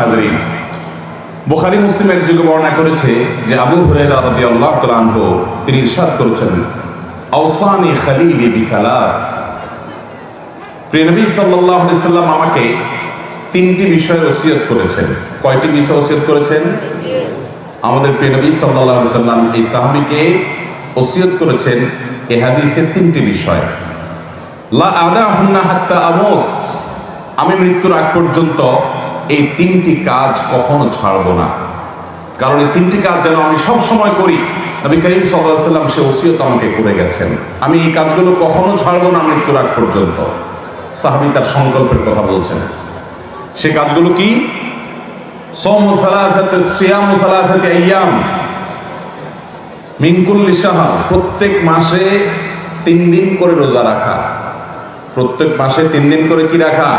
হাজরিন, বুখারী মুসলিম এক যুগে বর্ণনা করেছে যে আবু তিনি ইরশাদ করেছেন প্রিয় নবী সাল্লাম আমাকে তিনটি বিষয়ে ওসিয়ত করেছেন। কয়টি বিষয় ওসিয়ত করেছেন? আমাদের প্রিয় নবী সাল্লাম এই সাহাবীকে ওসিয়ত করেছেন এই হাদিসের তিনটি বিষয়। লা হাত্তা আমি মৃত্যুর আগ পর্যন্ত এই তিনটি কাজ কখনো ছাড়ব না। কারণ এই তিনটি কাজ যেন আমি সব সময় করি, নবী করিম সাল্লাম সে ওসিয়ত আমাকে করে গেছেন। আমি এই কাজগুলো কখনো ছাড়ব না মৃত্যুর আগ পর্যন্ত। সাহাবী তার সংকল্পের কথা বলছেন। সে কাজগুলো কি? প্রত্যেক মাসে তিন দিন করে রোজা রাখা। প্রত্যেক মাসে তিন দিন করে কি রাখা?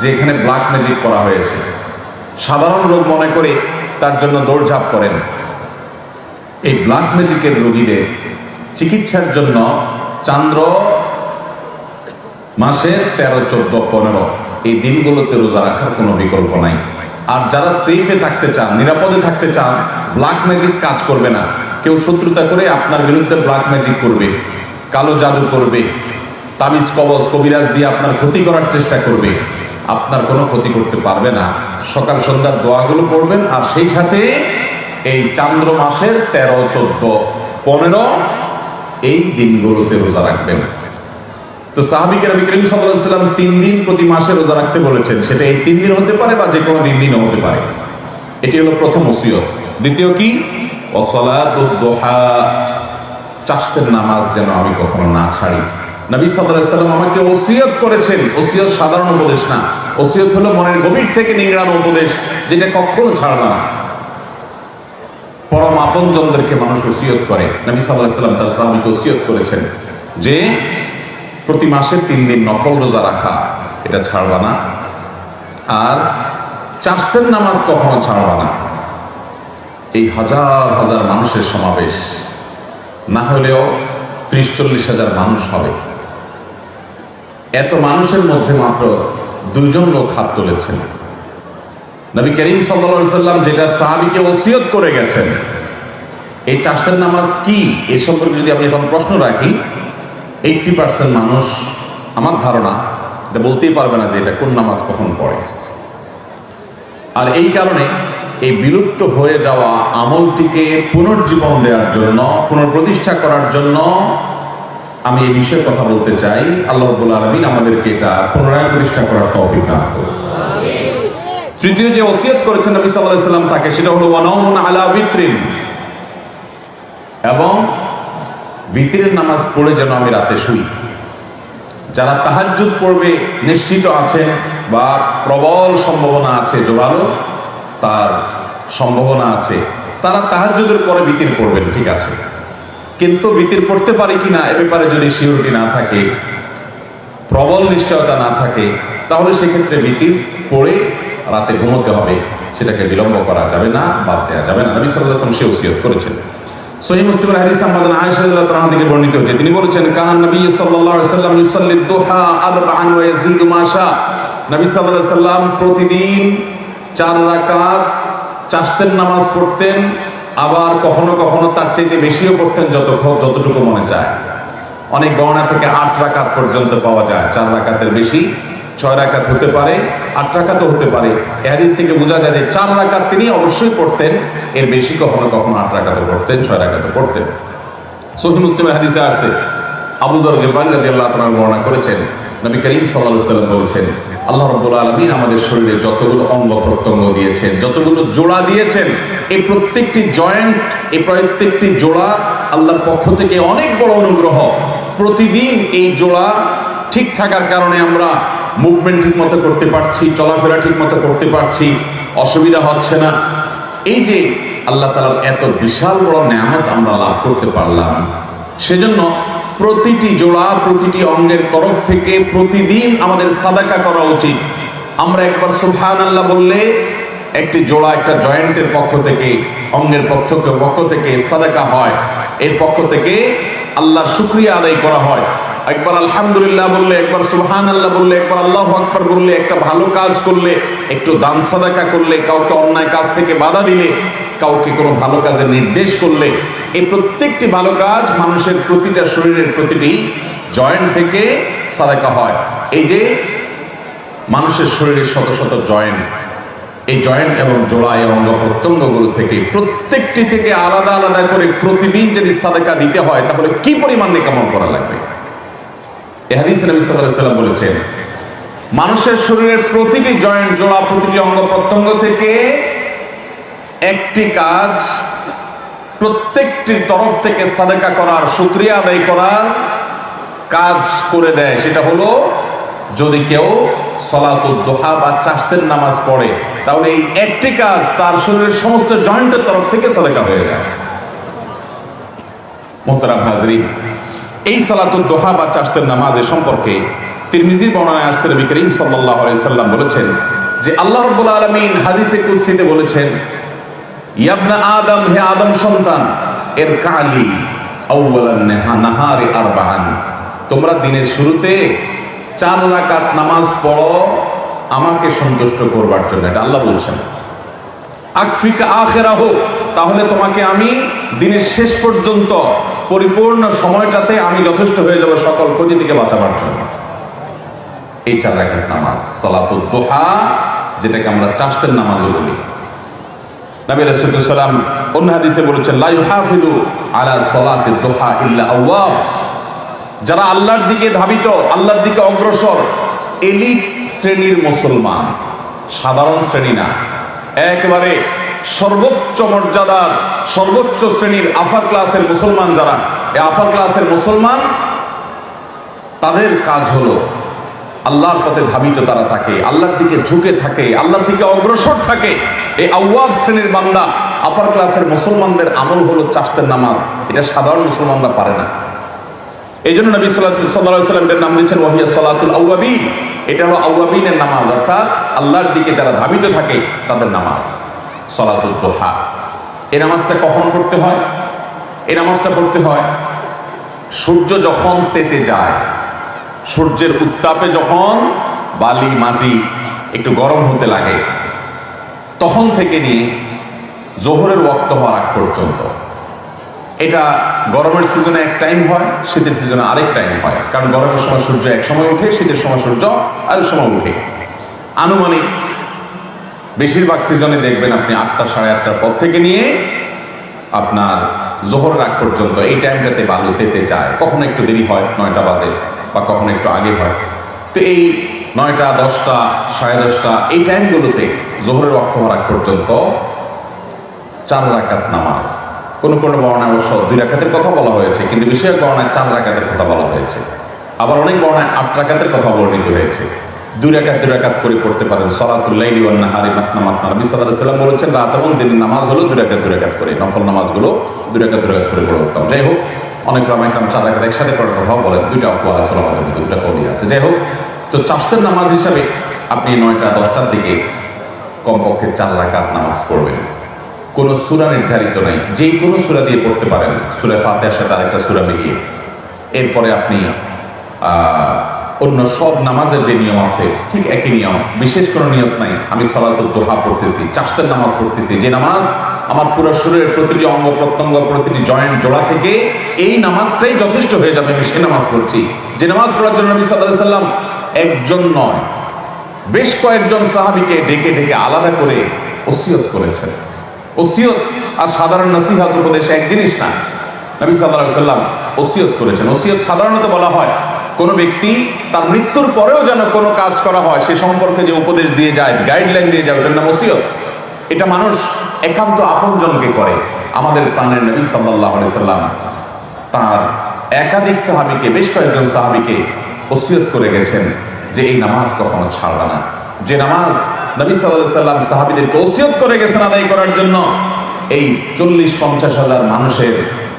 যে এখানে ব্ল্যাক ম্যাজিক করা হয়েছে। সাধারণ রোগ মনে করে তার জন্য দৌড়ঝাঁপ করেন। এই ব্ল্যাক ম্যাজিকের রোগীদের চিকিৎসার জন্য চান্দ্র মাসের তেরো, চোদ্দ, পনেরো, এই দিনগুলোতে রোজা রাখার কোনো বিকল্প নাই। আর যারা সেফে থাকতে চান, নিরাপদে থাকতে চান ব্ল্যাক ম্যাজিক কাজ করবে না। কেউ শত্রুতা করে আপনার বিরুদ্ধে ব্ল্যাক ম্যাজিক করবে, কালো জাদু করবে, তাবিজ, কবজ, কবিরাজ দিয়ে আপনার ক্ষতি করার চেষ্টা করবে। আপনার কোনো ক্ষতি করতে পারবে না। সকাল সন্ধ্যার দোয়াগুলো পড়বেন আর সেই সাথে এই চান্দ্র মাসের তেরো, চোদ্দ, পনেরো, এই দিনগুলোতে রোজা রাখবেন। তো সাহাবিকের নবী করিম সাল্লাল্লাহু সাল্লাম তিন দিন প্রতি মাসে রোজা রাখতে বলেছেন। সেটা এই তিন দিন হতে পারে বা যে কোনো দিন দিনও হতে পারে। এটি হলো প্রথম ওসিয়ত। দ্বিতীয় কি? ওয়াসসালাতুদ দুহা। চাষতের নামাজ যেন আমি কখনো না ছাড়ি। নবী সাল্লাম আমাকে ওসিয়ত করেছেন। ওসিয়ত সাধারণ উপদেশ না। ওসিয়ত হলো মনের গভীর থেকে নিংড়ানো উপদেশ, যেটা কখনো ছাড়বে না। পরম আপনজনদেরকে মানুষ ওসিয়ত করে। নবী সাল্লাম তার সাহাবীকে ওসিয়ত করেছেন যে, প্রতি মাসে তিন দিন নফল রোজা রাখা, এটা ছাড়বা না। আর চাষতের নামাজ কখনো ছাড়বা না। এই হাজার হাজার মানুষের সমাবেশ, না হলেও ত্রিশ চল্লিশ হাজার মানুষ হবে। এত মানুষের মধ্যে মাত্র দুইজন লোক হাত তুলেছেন। নবী করিম সাল্লা সাল্লাম যেটা সাহাবিকে ওসিয়ত করে গেছেন, এই চাষতের নামাজ কি? এ সম্পর্কে যদি আমি এখন প্রশ্ন রাখি, এইটটি পার্সেন্ট মানুষ আমার ধারণা, এটা বলতেই পারবে না যে এটা কোন নামাজ কখন পড়ে। আর এই কারণে এই বিলুপ্ত হয়ে যাওয়া আমলটিকে পুনর্জীবন দেওয়ার জন্য, পুনঃপ্রতিষ্ঠা করার জন্য আমি এই বিষয়ে কথা বলতে চাই। আল্লাহ রব্বুল আলমিন আমাদেরকে এটা পুনরায় প্রতিষ্ঠা করার তৌফিক দান করুন। তৃতীয় যে ওসিয়ত করেছেন নবী সাল্লাল্লাহু আলাইহি সাল্লাম, তাকে সেটা হলো ওয়ানাউমুন আলা বিত্রিন এবং ভিতরের নামাজ পড়ে যেন আমি রাতে শুই। যারা তাহাজ্জুদ পড়বে, নিশ্চিত আছেন বা প্রবল সম্ভাবনা আছে জোরালো, তার সম্ভাবনা আছে। তারা তাহাজ্জুদের পরে বিতির পড়বেন, ঠিক আছে। কিন্তু বিতির পড়তে পারে কিনা এ ব্যাপারে যদি সিউরিটি না থাকে, প্রবল নিশ্চয়তা না থাকে, তাহলে সেক্ষেত্রে বিতির পড়ে রাতে ঘুমোতে হবে। সেটাকে বিলম্ব করা যাবে না, বাদ দেওয়া যাবে না। নবী ওয়াসাল্লাম সে ওসিয়ত করেছেন। সহি মুসলিমের হাদিস আমাদের আয়েশা তাআলা থেকে বর্ণিত হয়েছে তিনি বলেছেন কানান নবী সাল্লাল্লাহু আলাইহি ওয়াসাল্লাম ইউসাল্লি দুহা আরবাআন ওয়া মা শা নবী সাল্লাল্লাহু আলাইহি ওয়াসাল্লাম প্রতিদিন চার রাকাত চাষতের নামাজ পড়তেন আবার কখনো কখনো তার চাইতে বেশিও পড়তেন যত যতটুকু মনে চায়। অনেক গণনা থেকে আট রাকাত পর্যন্ত পাওয়া যায়, চার রাকাতের বেশি, ছয় রাকাত হতে পারে, আট রাকাতও হতে পারে। হাদিস থেকে বোঝা যায় যে চার রাকাত তিনি অবশ্যই পড়তেন, এর বেশি কখনো কখনো আট রাকাতও পড়তেন, ছয় রাকাতও পড়তেন। সহি মুসলিমের হাদিসে আছে আবু জর গেফারি রাদিয়াল্লাহু তাআলা বর্ণনা করেছেন নবী করিম আলাইহি সাল্লাম বলেছেন, আল্লাহ রাব্বুল আলামিন আমাদের শরীরে যতগুলো অঙ্গ প্রত্যঙ্গ দিয়েছেন, যতগুলো জোড়া দিয়েছেন, এই প্রত্যেকটি জয়েন্ট এই প্রত্যেকটি জোড়া আল্লাহর পক্ষ থেকে অনেক বড় অনুগ্রহ। প্রতিদিন এই জোড়া ঠিক থাকার কারণে আমরা মুভমেন্ট ঠিক মতো করতে পারছি, চলাফেরা ঠিক মতো করতে পারছি, অসুবিধা হচ্ছে না। এই যে আল্লাহ তালার এত বিশাল বড় নেয়ামত আমরা লাভ করতে পারলাম, সেজন্য প্রতিটি জোড়া, প্রতিটি অঙ্গের তরফ থেকে প্রতিদিন আমাদের সাদাকা করা উচিত। আমরা একবার সুবহান আল্লাহ বললে একটি জোড়া একটা জয়েন্টের পক্ষ থেকে, অঙ্গের পক্ষ পক্ষ থেকে সাদাকা হয়। এর পক্ষ থেকে আল্লাহর শুক্রিয়া আদায় করা হয়। একবার আলহামদুলিল্লাহ বললে, একবার সুবহান আল্লাহ বললে, একবার আল্লাহ আকবর বললে, একটা ভালো কাজ করলে, একটু দান সাদাকা করলে, কাউকে অন্যায় কাজ থেকে বাধা দিলে কাউকে কোনো ভালো কাজের নির্দেশ করলে এই প্রত্যেকটি ভালো কাজ মানুষের প্রতিটা শরীরের প্রতিটি জয়েন্ট থেকে সাদাকা হয়। এই যে মানুষের শরীরে শত শত জয়েন্ট, এই জয়েন্ট এবং জোড়া এই অঙ্গ প্রত্যঙ্গগুলো থেকে প্রত্যেকটি থেকে আলাদা আলাদা করে প্রতিদিন যদি সাদাকা দিতে হয়, তাহলে কি পরিমাণ নিকামল করা লাগবে? এ হাদিস নবী সাল্লাম বলেছেন, মানুষের শরীরের প্রতিটি জয়েন্ট, জোড়া, প্রতিটি অঙ্গ প্রত্যঙ্গ থেকে একটি কাজ প্রত্যেকটি তরফ থেকে সাদাকা করার শুক্রিয়া আদায় করার কাজ করে দেয়। সেটা হলো, যদি কেউ সলাতুল দোহা বা চাষতের নামাজ পড়ে, তাহলে এই একটি কাজ তার শরীরের সমস্ত জয়েন্টের তরফ থেকে সাদাকা হয়ে যায়। মোহতারাম হাজরিন, এই সালাতুল দোহা বা চাষতের নামাজের সম্পর্কে তিরমিজির বর্ণনায় আসছে নবী করিম আলাইহি সাল্লাম বলেছেন যে আল্লাহ রাব্বুল আলামিন হাদিসে কুদসিতে বলেছেন ইয়াবনা আদম, হে আদম সন্তান এর কালি নাহারি আরবাআন। তোমরা দিনের শুরুতে চার রাকাত নামাজ পড়ো, আমাকে সন্তুষ্ট করবার জন্য। এটা আল্লাহ বলছেন। আকফিকা আখেরা হোক তাহলে তোমাকে আমি দিনের শেষ পর্যন্ত পরিপূর্ণ সময়টাতে আমি যথেষ্ট হয়ে যাব সকল ক্ষতি থেকে বাঁচাবার জন্য। এই চার রাকাত নামাজ সলাতুল দোহা, যেটাকে আমরা চাষতের নামাজও বলি। নবী রাসূলুল্লাহ অন্য হাদিসে বলেছেন, লা ইউহাফিদু আলা সলাতিদ দোহা ইল্লা আওয়াব। যারা আল্লাহর দিকে ধাবিত, আল্লাহর দিকে অগ্রসর, এলিট শ্রেণির মুসলমান, সাধারণ শ্রেণি না, একেবারে সর্বোচ্চ মর্যাদার, সর্বোচ্চ শ্রেণির আফার ক্লাসের মুসলমান যারা, এই আফার ক্লাসের মুসলমান, তাদের কাজ হলো আল্লাহর পথে ধাবিত তারা থাকে, আল্লাহর দিকে ঝুঁকে থাকে, আল্লাহর দিকে অগ্রসর থাকে। এই আউয়াব শ্রেণির বান্দা আপার ক্লাসের মুসলমানদের আমল হলো চাষতের নামাজ। এটা সাধারণ মুসলমানরা পারে না। এই জন্য নবী সাল্লাহ নাম দিচ্ছেন ওয়াহিয়া সলাতুল আউয়াবিন। এটা হলো আউয়াবিনের নামাজ, অর্থাৎ আল্লাহর দিকে যারা ধাবিত থাকে, তাদের নামাজ, সলাতুল দোহা। এই নামাজটা কখন পড়তে হয়? এই নামাজটা পড়তে হয় সূর্য যখন তেতে যায় সূর্যের উত্তাপে যখন বালি, মাটি একটু গরম হতে লাগে, তখন থেকে নিয়ে জোহরের ওয়াক্ত হওয়ার আগ পর্যন্ত। এটা গরমের সিজনে এক টাইম হয়, শীতের সিজনে আরেক টাইম হয়। কারণ গরমের সময় সূর্য এক সময় উঠে শীতের সময় সূর্য আরেক সময় উঠে আনুমানিক বেশিরভাগ সিজনে দেখবেন আপনি আটটা সাড়ে আটটার পর থেকে নিয়ে আপনার জোহরের আগ পর্যন্ত এই টাইমটাতে বালু তেতে যায়। কখনো একটু দেরি হয়, নয়টা বাজে। বা কখনো একটু আগে হয়। তো এই নয়টা, দশটা, সাড়ে দশটা, এই টাইমগুলোতে জোহরের রক্ত হওয়ার পর্যন্ত চার রাকাত নামাজ। কোন কোন বর্ণায় অবশ্য দুই রাকাতের কথা বলা হয়েছে, কিন্তু বিশেষ বর্ণায় চার রাকাতের কথা বলা হয়েছে। আবার অনেক বর্ণায় আট রাকাতের কথা বর্ণিত হয়েছে। দুই রাকাত দুই রাকাত করে পড়তে পারেন। সলাতুল্লাইলি ওয়ান নাহারি মাতনা মাতনা নবী আলাইহি সাল্লাম বলেছেন, রাত এবং দিনের নামাজ হলো দুই রাকাত দুই রাকাত করে। নফল নামাজগুলো দুই রাকাত দুই রাকাত করে পড়ে উঠতাম যাই হোক অনেক রামাইকাম চার রাকাত একসাথে করার কথাও বলেন, দুইটা অকুয়ার আসলে আমাদের মধ্যে দুটা কবি আছে। যাই হোক, তো চাষতের নামাজ হিসাবে আপনি নয়টা, দশটার দিকে কমপক্ষে চার রাকাত নামাজ পড়বেন। কোনো সুরা নির্ধারিত নাই, যে কোনো সুরা দিয়ে পড়তে পারেন। সুরা ফাতেহার সাথে আরেকটা সুরা মিলিয়ে। এরপরে আপনি অন্য সব নামাজের যে নিয়ম আছে, ঠিক একই নিয়ম, বিশেষ কোনো নিয়ম নাই। আমি সলাতুল দোহা পড়তেছি চাষতের নামাজ পড়তেছি। যে নামাজ আমার পুরো শরীরের প্রতিটি অঙ্গ প্রত্যঙ্গ, প্রতিটি জয়েন্ট জোড়া থেকে এই নামাজটাই যথেষ্ট হয়ে যাবে, আমি সে নামাজ পড়ছি। যে নামাজ পড়ার জন্য নবী সাল্লাহ সাল্লাম একজন নয়, বেশ কয়েকজন সাহাবীকে ডেকে ডেকে আলাদা করে ওসিয়ত করেছেন। ওসিয়ত আর সাধারণ নসিহত উপদেশ এক জিনিস না। নবী সাল্লাল্লাহু সাল্লাম ওসিয়ত করেছেন। ওসিয়ত সাধারণত বলা হয়, কোনো ব্যক্তি তার মৃত্যুর পরেও যেন কোনো কাজ করা হয়, সে সম্পর্কে যে উপদেশ দিয়ে যায় গাইডলাইন দিয়ে যায়, ওটার নাম ওসিয়ত। এটা মানুষ একান্ত আপনজনকে করে। আমাদের প্রাণের নবী আলাইহি সাল্লাম তার একাধিক সাহাবিকে, বেশ কয়েকজন সাহাবিকে ওসিয়ত করে গেছেন যে এই নামাজ কখনো ছাড়বে না। যে নামাজ নবী সাল্লাল্লাহু সাল্লাম সাহাবীদেরকে ওসিয়ত করে গেছেন আদায় করার জন্য, এই চল্লিশ পঞ্চাশ হাজার মানুষের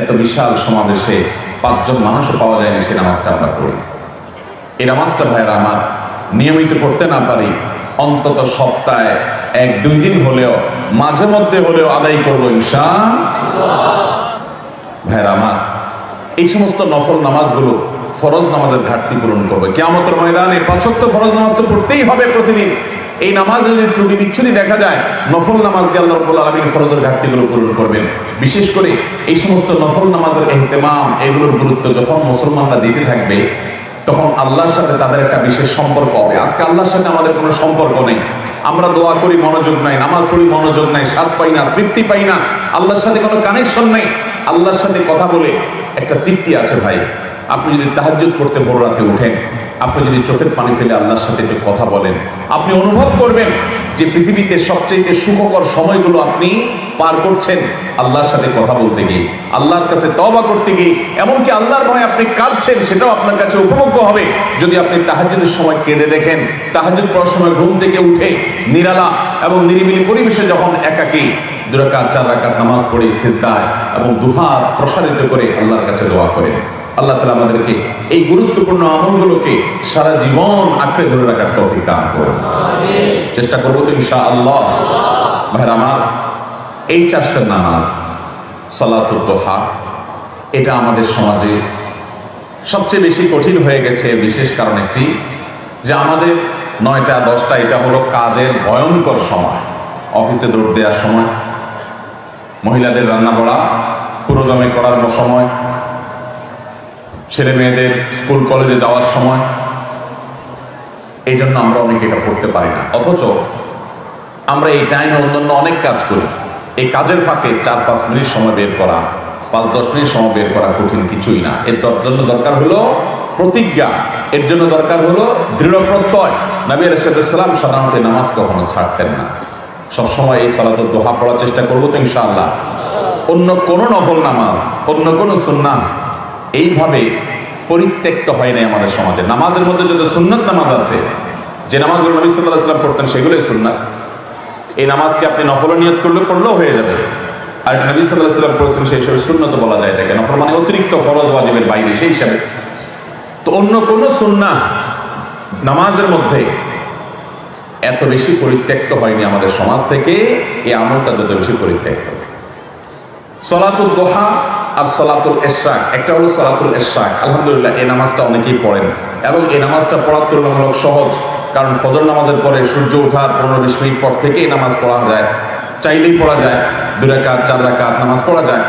এত বিশাল সমাবেশে পাঁচজন মানুষও পাওয়া যায়নি সে নামাজটা আমরা পড়ি। এই নামাজটা ভাইয়েরা আমার নিয়মিত পড়তে না পারি, অন্তত সপ্তাহে এক দুই দিন হলেও, মাঝে মধ্যে হলেও আদায় করব ইনশা ভাইয়েরা আমার, এই সমস্ত নফল নামাজগুলো ফরজ নামাজের ঘাটতি পূরণ করবে। কেমতের ময়দানে পাঁচত্ব ফরজ নামাজ তো পড়তেই হবে প্রতিদিন। এই নামাজ যদি ত্রুটি বিচ্ছুতি দেখা যায়, নফল নামাজ দিয়ে আল্লাহ রব্বুল আলমীর ফরজের ঘাটতিগুলো পূরণ করবেন। বিশেষ করে এই সমস্ত নফল নামাজের এহতেমাম, এগুলোর গুরুত্ব যখন মুসলমানরা দিতে থাকবে, তখন আল্লাহর সাথে তাদের একটা বিশেষ সম্পর্ক হবে। আজকে আল্লাহর সাথে আমাদের কোনো সম্পর্ক নেই। আমরা দোয়া করি, মনোযোগ নাই, নামাজ পড়ি, মনোযোগ নাই, স্বাদ পাই না, তৃপ্তি পাই না, আল্লাহর সাথে কোনো কানেকশন নেই। আল্লাহর সাথে কথা বলে একটা তৃপ্তি আছে ভাই। আপনি যদি তাহাজ্জুদ করতে বড় রাতে উঠেন, আপনি যদি চোখের পানি ফেলে আল্লাহর সাথে একটু কথা বলেন, আপনি অনুভব করবেন যে পৃথিবীতে সবচেয়ে সুখকর সময়গুলো আপনি পার করছেন আল্লাহর সাথে কথা বলতে গিয়ে, আল্লাহর কাছে তবা করতে গিয়ে, এমনকি আল্লাহর ভয় আপনি কাঁদছেন, সেটাও আপনার কাছে উপভোগ্য হবে। যদি আপনি তাহাজুদের সময় কেঁদে দেখেন তাহাজুদ পড়ার সময় ঘুম থেকে উঠে নিরালা এবং নিরিবিলি পরিবেশে যখন একাকী দুরাকাত, চার রাকাত নামাজ পড়ে, সিজদায় এবং দুহাত প্রসারিত করে আল্লাহর কাছে দোয়া করেন। আল্লাহ তালা আমাদেরকে এই গুরুত্বপূর্ণ আমলগুলোকে সারা জীবন আঁকড়ে ধরে রাখার তৌফিক দান করুন। চেষ্টা করব তো ইনশা আল্লাহ ভাইর আমার এই চাষটার নামাজ সলাতুদ্দোহা এটা আমাদের সমাজে সবচেয়ে বেশি কঠিন হয়ে গেছে বিশেষ কারণ একটি যে আমাদের নয়টা দশটা এটা হলো কাজের ভয়ঙ্কর সময়। অফিসে দৌড় দেওয়ার সময় মহিলাদের রান্না করা পুরোদমে করার সময় ছেলে মেয়েদের স্কুল, কলেজে যাওয়ার সময় এই জন্য আমরা অনেকে এটা করতে পারি না। অথচ আমরা এই টাইমে অন্যান্য অনেক কাজ করি। এই কাজের ফাঁকে চার, পাঁচ মিনিট সময় বের করা, পাঁচ, দশ মিনিট সময় বের করা কঠিন কিছুই না। এর জন্য দরকার হলো প্রতিজ্ঞা। এর জন্য দরকার হলো দৃঢ় প্রত্যয়। নবী রাশিদাম সাধারণত নামাজ কখনো ছাড়তেন না। সবসময় এই সলাত দোহা পড়ার চেষ্টা করব তো ইনশাআল্লাহ। অন্য কোনো নফল নামাজ, অন্য কোনো সুন্নাহ এইভাবে পরিত্যক্ত হয় নাই আমাদের সমাজে। নামাজের মধ্যে যত সুন্নত নামাজ আছে, যে নামাজগুলো নবী সাল্লাহ সাল্লাম পড়তেন সেগুলোই সুন্নাত। এই নামাজকে আপনি নফল নিয়ত করলে পড়লেও হয়ে যাবে। আর নবী সাল্লাহ সাল্লাম পড়েছেন সেই হিসাবে সুন্নত বলা যায় এটাকে। নফল মানে অতিরিক্ত ফরজ ওয়াজিবের বাইরে, সেই হিসাবে। তো অন্য কোনো সুন্না নামাজের মধ্যে এত বেশি পরিত্যক্ত হয়নি আমাদের সমাজ থেকে, এই আমলটা যত বেশি পরিত্যক্ত। সলাতুল দোহা আর সলাতুল এশাক একটা হলো সলাতুল এশাক আলহামদুলিল্লাহ, এই নামাজটা অনেকেই পড়েন। এবং এই নামাজটা পড়ার তুলনামূলক সহজ, কারণ ফজর নামাজের পরে সূর্য ওঠার পনেরো বিশ মিনিট পর থেকে এই নামাজ পড়া যায়। চাইলেই পড়া যায় দু রাকাত, চার রাকাত নামাজ পড়া যায়।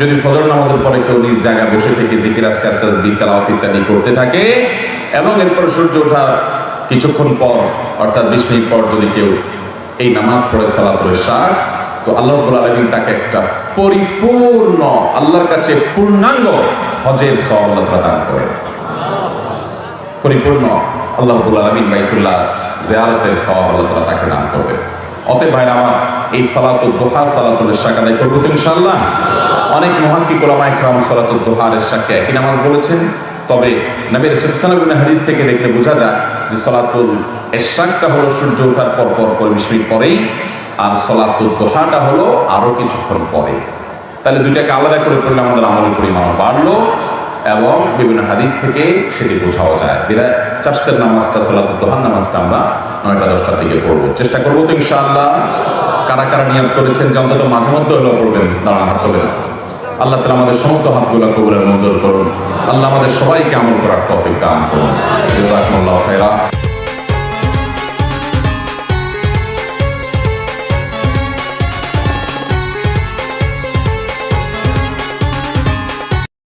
যদি ফজর নামাজের পরে কেউ নিজ জায়গায় বসে থেকে জিকির, আজকার, তাসবিহ, তেলাওয়াত ইত্যাদি করতে থাকে, এবং এরপর সূর্য ওঠার কিছুক্ষণ পর, অর্থাৎ বিশ মিনিট পর যদি কেউ এই নামাজ পড়ে সালাতুল শাক তো আল্লাহ আলমিন তাকে একটা পরিপূর্ণ আল্লাহর কাছে পূর্ণাঙ্গ হজের তাআলা দান করেন। পরিপূর্ণ আল্লাহ আলমিন বাইতুল্লাহ জিয়ারতের তাআলা তাকে দান করবে অতএব ভাইরা আমার, এই দোহা সালাতুল আদায় তো ইনশাআল্লাহ? অনেক মহাক্কি কোলামা ইকরাম সালাতুল দোহা আর শাককে একই নামাজ বলেছেন। তবে নবীর সালাম হাদিস থেকে দেখলে বোঝা যায় যে সলাতুল এশাকটা হলো সূর্য ওঠার পর পর মিনিট পরেই আর সলাতুল দোহাটা হলো আরও কিছুক্ষণ পরে। তাহলে দুইটাকে আলাদা করে পড়লে আমাদের আমলের পরিমাণ বাড়লো এবং বিভিন্ন হাদিস থেকে সেটি বোঝাও যায়। বিদায় চাষতের নামাজটা সলাতুল দোহার নামাজটা আমরা নয়টা, দশটার দিকে পড়ব। চেষ্টা করব তো ইনশাআল্লাহ। কারা কারা নিয়ত করেছেন যে অন্তত মাঝে মধ্যে হলেও পড়বেন, দাঁড়ান, হাত তোলেন। আল্লাহ তালা আমাদের সমস্ত হাতগুলো কবুলের মঞ্জুর করুন। আল্লাহ আমাদের সবাইকে আমল করার তফিক দান করুন।